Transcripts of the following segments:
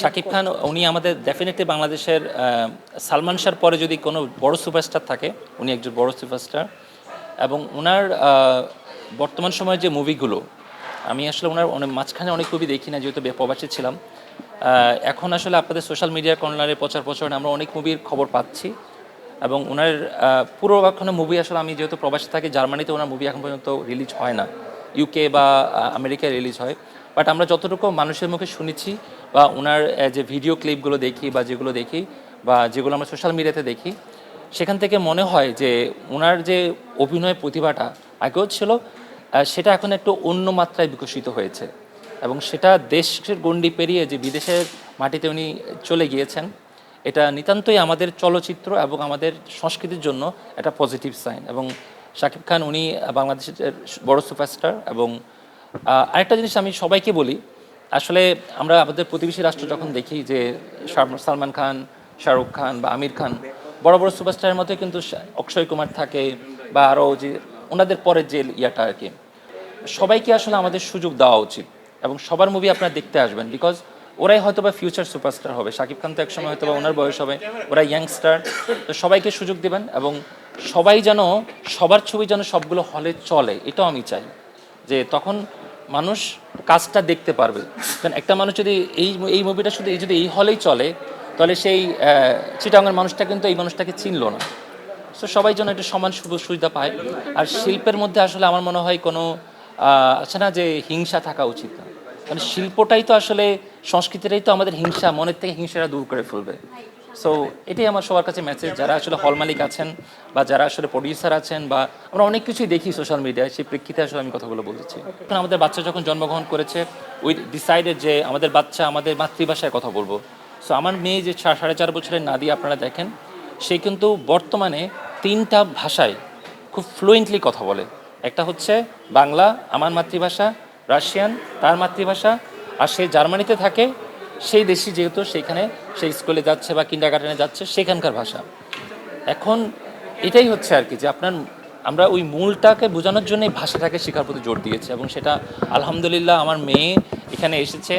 শাকিব খান, উনি আমাদের ডেফিনেটলি বাংলাদেশের সালমান শাহর পরে যদি কোনো বড় সুপারস্টার থাকে, উনি একজন বড় সুপারস্টার এবং ওনার বর্তমান সময়ের যে মুভিগুলো আমি আসলে ওনার অনেক, মাঝখানে অনেক মুভি দেখি না, যেহেতু প্রবাসী ছিলাম। এখন আসলে আপনাদের সোশ্যাল মিডিয়ার কর্নারে প্রচার প্রচারণে আমরা অনেক মুভির খবর পাচ্ছি। এবং ওনার পুরো এখনও মুভি আসলে আমি যেহেতু প্রবাসী থাকি, জার্মানিতে ওনার মুভি এখন পর্যন্ত রিলিজ হয় না। ইউকে বা আমেরিকায় রিলিজ হয়। বাট আমরা যতটুকু মানুষের মুখে শুনেছি বা ওনার যে ভিডিও ক্লিপগুলো দেখি বা যেগুলো দেখি বা যেগুলো আমরা সোশ্যাল মিডিয়াতে দেখি, সেখান থেকে মনে হয় যে ওনার যে অভিনয় প্রতিভাটা আগেও ছিল সেটা এখন একটু অন্য মাত্রায় বিকশিত হয়েছে। এবং সেটা দেশের গণ্ডি পেরিয়ে যে বিদেশের মাটিতে উনি চলে গিয়েছেন, এটা নিতান্তই আমাদের চলচ্চিত্র এবং আমাদের সংস্কৃতির জন্য একটা পজিটিভ সাইন এবং শাকিব খান উনি বাংলাদেশের বড় সুপারস্টার এবং আরেকটা জিনিস আমি সবাইকে বলি আসলে আমরা আমাদের প্রতিবেশী রাষ্ট্র যখন দেখি যে সালমান খান, শাহরুখ খান বা আমির খান, বড় বড় সুপারস্টারের মধ্যে কিন্তু অক্ষয় কুমার থাকে বা আরও যে ওনাদের পরের যে ইয়াটা আর কি। সবাইকে আসলে আমাদের সুযোগ দেওয়া উচিত এবং সবার মুভি আপনারা দেখতে আসবেন বিকজ ওরাই হয়তো বা ফিউচার সুপারস্টার হবে। শাকিব খান তো একসময় হয়তো বা ওনার বয়স হবে, ওরা ইয়াংস্টার তো সবাইকে সুযোগ দেবেন এবং সবাই যেন, সবার ছবি যেন সবগুলো হলে চলে, এটাও আমি চাই যে তখন মানুষ কাজটা দেখতে পারবে। কারণ একটা মানুষ যদি এই এই মুভিটা শুধু যদি এই হলেই চলে, তাহলে সেই চিটাঙ্গের মানুষটা কিন্তু এই মানুষটাকে চিনল না। সো সবাই যেন একটা সমান সুবিধা পায়। আর শিল্পের মধ্যে আসলে আমার মনে হয় কোনো আছে না যে হিংসা থাকা উচিত না। মানে শিল্পটাই তো আসলে, সংস্কৃতিটাই তো আমাদের হিংসা, মনের থেকে হিংসাটা দূর করে ফেলবে। সো এটাই আমার সবার কাছে মেসেজ যারা আসলে হল মালিক আছেন বা যারা আসলে প্রডিউসার আছেন বা আমরা অনেক কিছুই দেখি সোশ্যাল মিডিয়ায় সেই প্রেক্ষিতে আসলে আমি কথাগুলো বলছি। এখন আমাদের বাচ্চা যখন জন্মগ্রহণ করেছে উই ডিসাইডেড যে আমাদের বাচ্চা আমাদের মাতৃভাষায় কথা বলব। সো আমার মেয়ে যে সাড়ে চার বছরের নাদি আপনারা দেখেন, সে কিন্তু বর্তমানে তিনটা ভাষায় খুব ফ্লুয়েন্টলি কথা বলে। একটা হচ্ছে বাংলা, আমার মাতৃভাষা রাশিয়ান তার মাতৃভাষা, আর সে জার্মানিতে থাকে সেই দেশি যেহেতু সেখানে সেই স্কুলে যাচ্ছে বা কিন্ডার গার্ডেনে যাচ্ছে সেখানকার ভাষা। এখন এটাই হচ্ছে আর কি যে আপনার আমরা ওই মূলটাকে বোঝানোর জন্য ভাষাটাকে শেখার প্রতি জোর দিয়েছি এবং সেটা আলহামদুলিল্লাহ আমার মেয়ে এখানে এসেছে,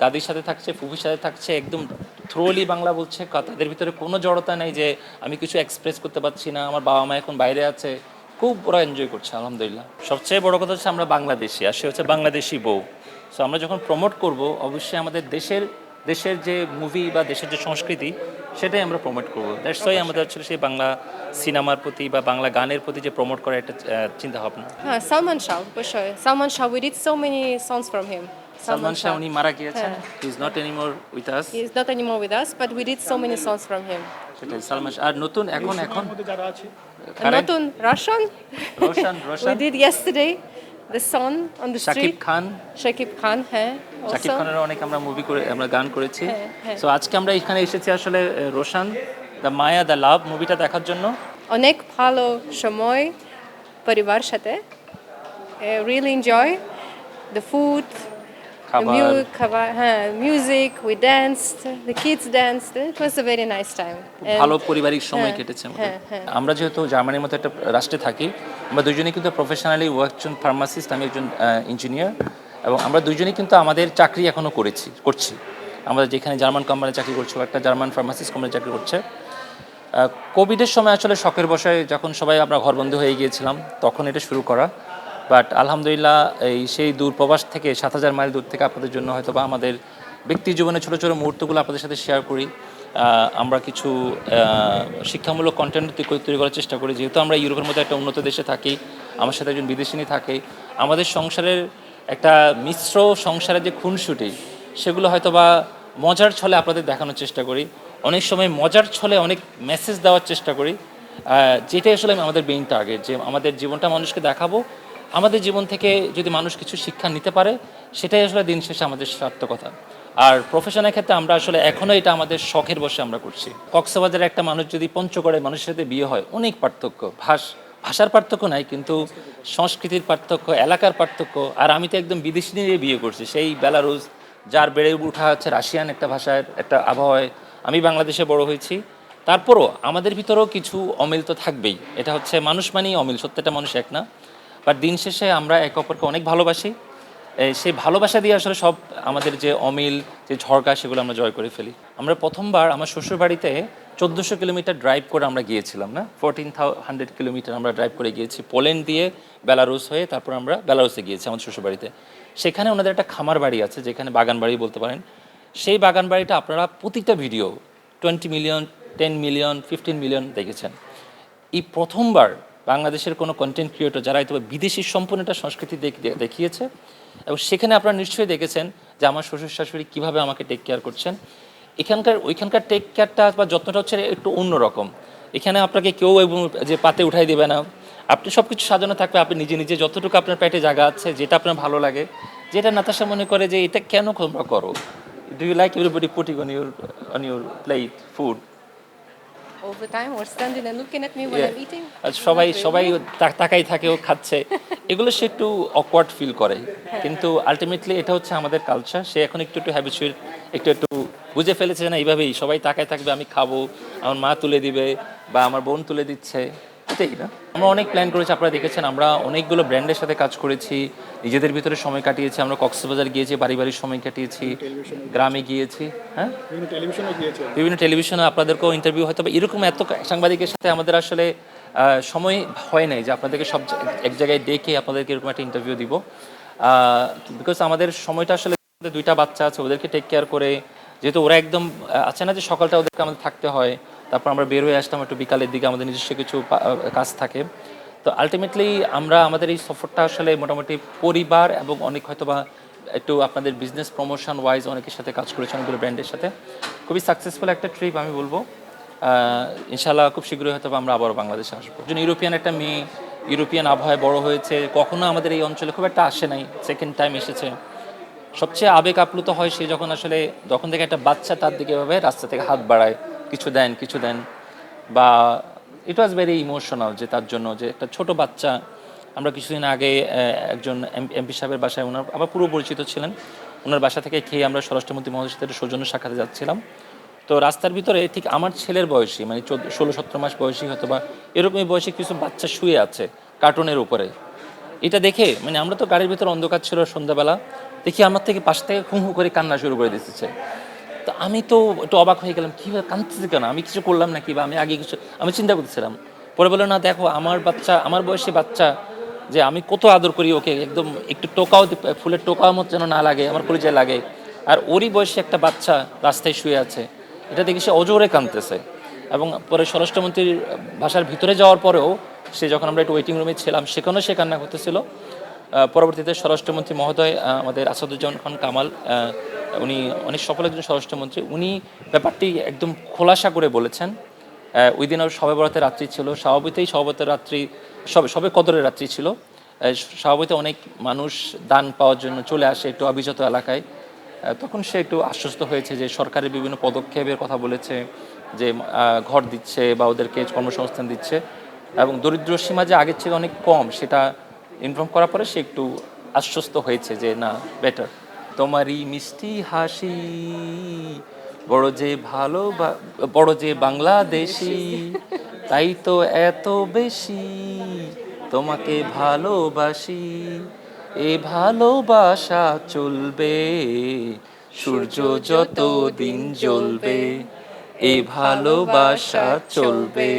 দাদির সাথে থাকছে, ফুফির সাথে থাকছে, একদম থ্রোলি বাংলা বলছে তাদের ভিতরে কোনো জড়তা নেই যে আমি কিছু এক্সপ্রেস করতে পারছি না, আমার বাবা মা এখন বাইরে আছে। খুব ওরা এনজয় করছে, আলহামদুলিল্লাহ। সবচেয়ে বড় কথা হচ্ছে আমরা বাংলাদেশি, আর সে হচ্ছে বাংলাদেশি বউ। সো আমরা যখন প্রমোট করব অবশ্যই আমাদের দেশের দেশের যে মুভি বা দেশের যে সংস্কৃতি সেটাই আমরা প্রমোট করব। দ্যাটস ওয়াই আমাদের হচ্ছে সেই বাংলা সিনেমার প্রতি বা বাংলা গানের প্রতি যে প্রমোট করার একটা চিন্তা ভাবনা হ্যাঁ সালমান শাহ অবশ্যই। Salman Shah we did so many songs from him Salman Shah উনি মারা গিয়েছেন। He is not anymore with us he is not anymore with us but we did so many songs from him সেটাই সালমান আর নতুন এখন এখন? যারা আছে। নতুন Roshan Roshan Roshan we did yesterday the song on the Shakib Shakib Khan Shakib Khan, হ্যাঁ শাকিব. খানের অনেক আমরা মুভি করে আমরা গান করেছি। হ্যাঁ, হ্যাঁ। সো আজকে আমরা এখানে এসেছি আসলে Roshan Roshan the Maya the love মুভিটা দেখার জন্য। অনেক ভালো সময় পরিবার সাথে। রিয়েলি এনজয় দ্য ফুড খাবার। খাবার হ্যাঁ music we danced the kids danced it was a very nice time ভালো পারিবারিক সময় হ্যাঁ, কেটেছে আমাদের। হ্যাঁ, হ্যাঁ। আমরা যেহেতু জার্মানির মতো একটা রাষ্ট্রে থাকি আমরা দুজনেই কিন্তু প্রফেশনালি একজন ফার্মাসিস্ট আমি একজন ইঞ্জিনিয়ার এবং আমরা দুজনেই কিন্তু আমাদের চাকরি এখনও করেছি করছি। আমরা যেখানে জার্মান কোম্পানি চাকরি করছি ও একটা জার্মান ফার্মাসিস্ট কোম্পানি চাকরি করছে। কোভিডের সময় আসলে শখের বসায় যখন সবাই আমরা ঘরবন্দি হয়ে গিয়েছিলাম তখন এটা শুরু করা। বাট আলহামদুলিল্লাহ এই সেই দূর প্রবাস থেকে, সাত হাজার মাইল দূর থেকে আপনাদের জন্য হয়তো বা আমাদের ব্যক্তি জীবনে ছোটো ছোটো মুহূর্তগুলো আপনাদের সাথে শেয়ার করি। আমরা কিছু শিক্ষামূলক কন্টেন্ট তৈরি করার চেষ্টা করি। যেহেতু আমরা ইউরোপের মধ্যে একটা উন্নত দেশে থাকি, আমার সাথে একজন বিদেশিনী থাকে, আমাদের সংসারের একটা মিশ্র সংসারের যে খুনসুটি, সেগুলো হয়তো বা মজার ছলে আপনাদের দেখানোর চেষ্টা করি। অনেক সময় মজার ছলে অনেক মেসেজ দেওয়ার চেষ্টা করি। যেটাই আসলে আমাদের মেইন টার্গেট যে আমাদের জীবনটা মানুষকে দেখাবো আমাদের জীবন থেকে যদি মানুষ কিছু শিক্ষা নিতে পারে, সেটাই আসলে দিন শেষে আমাদের সার্থকতা। আর প্রফেশনের ক্ষেত্রে আমরা আসলে এখনও এটা আমাদের শখের বসে আমরা করছি। কক্সবাজারে একটা মানুষ যদি পঞ্চগড়ে মানুষের সাথে বিয়ে হয়, অনেক পার্থক্য। ভাষ, ভাষার পার্থক্য নাই, কিন্তু সংস্কৃতির পার্থক্য, এলাকার পার্থক্য, আর আমি তো একদম বিদেশি নিয়ে বিয়ে করছি। সেই বেলারুস যার বেড়ে ওঠা হচ্ছে রাশিয়ান একটা ভাষার একটা আবহাওয়ায়। আমি বাংলাদেশে বড় হয়েছি। তারপরও আমাদের ভিতরেও কিছু অমিল তো থাকবেই। এটা হচ্ছে মানুষ মানেই অমিল, সত্যটা মানুষ এক না। বাট দিন শেষে আমরা একে অপরকে অনেক ভালোবাসি। সেই ভালোবাসা দিয়ে আসলে সব আমাদের যে অমিল, যে ঝড়কা, সেগুলো আমরা জয় করে ফেলি। আমরা প্রথমবার আমার শ্বশুর বাড়িতে চোদ্দোশো কিলোমিটার ড্রাইভ করে আমরা গিয়েছিলাম, না? ফোরটিন হান্ড্রেড কিলোমিটার আমরা ড্রাইভ করে গিয়েছি। পোল্যান্ড দিয়ে বেলারুস হয়ে তারপর আমরা বেলারুসে গিয়েছি আমাদের শ্বশুর বাড়িতে সেখানে ওনাদের একটা খামার বাড়ি আছে, যেখানে বাগান বাড়ি বলতে পারেন। সেই বাগান বাড়িটা আপনারা প্রতিটা video twenty million ten million fifteen million দেখেছেন। এই প্রথমবার বাংলাদেশের কোনো কন্টেন্ট ক্রিয়েটর যারা হয়তো বিদেশি সম্পূর্ণ একটা সংস্কৃতি দেখ- দেখিয়েছে, এবং সেখানে আপনারা নিশ্চয়ই দেখেছেন যে আমার শ্বশুর শাশুড়ি কীভাবে আমাকে টেক কেয়ার করছেন। এখানকার, ওইখানকার টেক কেয়ারটা বা যত্নটা হচ্ছে একটু অন্যরকম এখানে আপনাকে কেউ এবং যে পাতে উঠাই দেবে না। আপনি সব কিছু সাজানো থাকবে, আপনি নিজে নিজে যতটুকু আপনার পেটে জায়গা আছে, যেটা আপনার ভালো লাগে, যেটা নাতাশা মনে করে যে এটা কেন তোমরা করো? Do you like everybody putting on your on your plate food All the time or standing and looking at me when. I'm eating? সবাই সবাই তাকাই থাকে ও খাচ্ছে। এগুলো সে একটু অকওয়ার্ড ফিল করে। কিন্তু আলটিমেটলি এটা হচ্ছে আমাদের কালচার সে এখন একটু একটু হ্যাবিচুয়েট একটু একটু বুঝে ফেলেছে না এইভাবেই সবাই তাকায় থাকবে আমি খাব আমার মা তুলে দিবে বা আমার বোন তুলে দিচ্ছে। এটাই না? আমরা অনেক প্ল্যান করেছি আপনারা দেখেছেন আমরা অনেকগুলো ব্র্যান্ডের সাথে কাজ করেছি নিজেদের ভিতরে সময় কাটিয়েছি আমরা কক্সবাজার গিয়েছি বাড়ি বাড়ির সময় কাটিয়েছি গ্রামে গিয়েছি হ্যাঁ? বিভিন্ন টেলিভিশনে আপনাদেরকেও ইন্টারভিউ হয়তো এরকম এত সাংবাদিকের সাথে আমাদের আসলে সময় হয় নাই যে আপনাদেরকে সব এক জায়গায় ডেকে আপনাদেরকে এরকম একটা ইন্টারভিউ দিব। বিকজ আমাদের সময়টা আসলে দুইটা বাচ্চা আছে ওদেরকে টেক কেয়ার করে যেহেতু ওরা একদম আছে না যে সকালটা ওদেরকে আমাদের থাকতে হয় তারপর আমরা বের হয়ে আসতাম একটু বিকালের দিকে, আমাদের নিজস্ব কিছু কাজ থাকে। তো আলটিমেটলি আমরা, আমাদের এই সফরটা আসলে মোটামুটি পরিবার এবং অনেক হয়তো বা একটু আপনাদের বিজনেস প্রমোশন ওয়াইজ অনেকের সাথে কাজ করেছে অনেকগুলো ব্র্যান্ডের সাথে। খুবই সাকসেসফুল একটা ট্রিপ আমি বলব। ইনশাল্লাহ খুব শীঘ্রই হয়তো আমরা আবারও বাংলাদেশে আসব। একজন ইউরোপিয়ান একটা মেয়ে, ইউরোপিয়ান আবহাওয়ায় বড় হয়েছে, কখনো আমাদের এই অঞ্চলে খুব একটা আসে নাই সেকেন্ড টাইম এসেছে। সবচেয়ে আবেগ আপ্লুত হয় সে যখন আসলে, যখন থেকে একটা বাচ্চা তার দিকে এভাবে রাস্তা থেকে হাত বাড়ায়। কিছু দেন কিছু দেন। বা ইট ওয়াজ ভেরি ইমোশনাল যে তার জন্য যে একটা ছোট বাচ্চা, আমরা কিছুদিন আগে একজন এমপি সাহেবের বাসায় ওনার আবার পুরো পরিচিত ছিলেন। ওনার বাসা থেকে খেয়ে আমরা স্বরাষ্ট্রমন্ত্রী মহোদয়ের সাথে সৌজন্য সাক্ষাতে যাচ্ছিলাম। তো রাস্তার ভিতরে ঠিক আমার ছেলের বয়সী মানে চোদ্দ, ষোলো সতেরো মাস বয়সী হয়তো বা এরকমই বয়সে কিছু বাচ্চা শুয়ে আছে কার্টুনের উপরে। এটা দেখে মানে আমরা তো গাড়ির ভিতরে অন্ধকার ছিল সন্ধ্যাবেলা, দেখি আমার থেকে পাশ থেকে হু হু করে কান্না শুরু করে দিতেছে। তো আমি তো একটু অবাক হয়ে গেলাম, কীভাবে কাঁদতেছে কেন? আমি কিছু করলাম নাকি বা আমি আগে কিছু আমি চিন্তা করতেছিলাম। পরে বলল, না, দেখো, আমার বাচ্চা, আমার বয়সী বাচ্চা যে আমি কত আদর করি ওকে, একদম একটু টোকাও ফুলের টোকাও মতো যেন না লাগে, আমার পরিচয় লাগে। আর ওরই বয়সী একটা বাচ্চা রাস্তায় শুয়ে আছে। এটা দেখি সে অজোরে কাঁদতেছে। এবং পরে স্বরাষ্ট্রমন্ত্রীর বাসার ভিতরে যাওয়ার পরেও সে যখন আমরা একটু ওয়েটিং রুমে ছিলাম, সেখানেও সে কান্না করতেছিল। পরবর্তীতে স্বরাষ্ট্রমন্ত্রী মহোদয় আমাদের আসাদুজ্জামান খান কামাল উনি অনেক সফল একজন স্বরাষ্ট্রমন্ত্রী। উনি ব্যাপারটি একদম খোলাসা করে বলেছেন। ওই দিন আর সবে বরাতের রাত্রি ছিল। স্বভাবতই সহবতের রাত্রি, সবে সবে কদরের রাত্রি ছিল। স্বভাবত অনেক মানুষ দান পাওয়ার জন্য চলে আসে একটু অভিজাত এলাকায়। তখন সে একটু আশ্বস্ত হয়েছে যে সরকারের বিভিন্ন পদক্ষেপের কথা বলেছে, যে ঘর দিচ্ছে বা ওদেরকে কর্মসংস্থান দিচ্ছে এবং দরিদ্র সীমা যে আগের থেকে অনেক কম, সেটা ইনফর্ম করার পরে সে একটু আশ্বস্ত হয়েছে যে, না বেটার তোমারই মিষ্টি হাসি, বড় যে ভালো বড় যে বাংলাদেশি, তাই তো এত বেশি তোমাকে ভালোবাসি। এ ভালোবাসা চলবে, সূর্য যত দিন জ্বলবে, এ ভালোবাসা চলবে।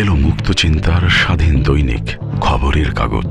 এলো মুক্ত চিন্তার স্বাধীন দৈনিক খবরের কাগজ।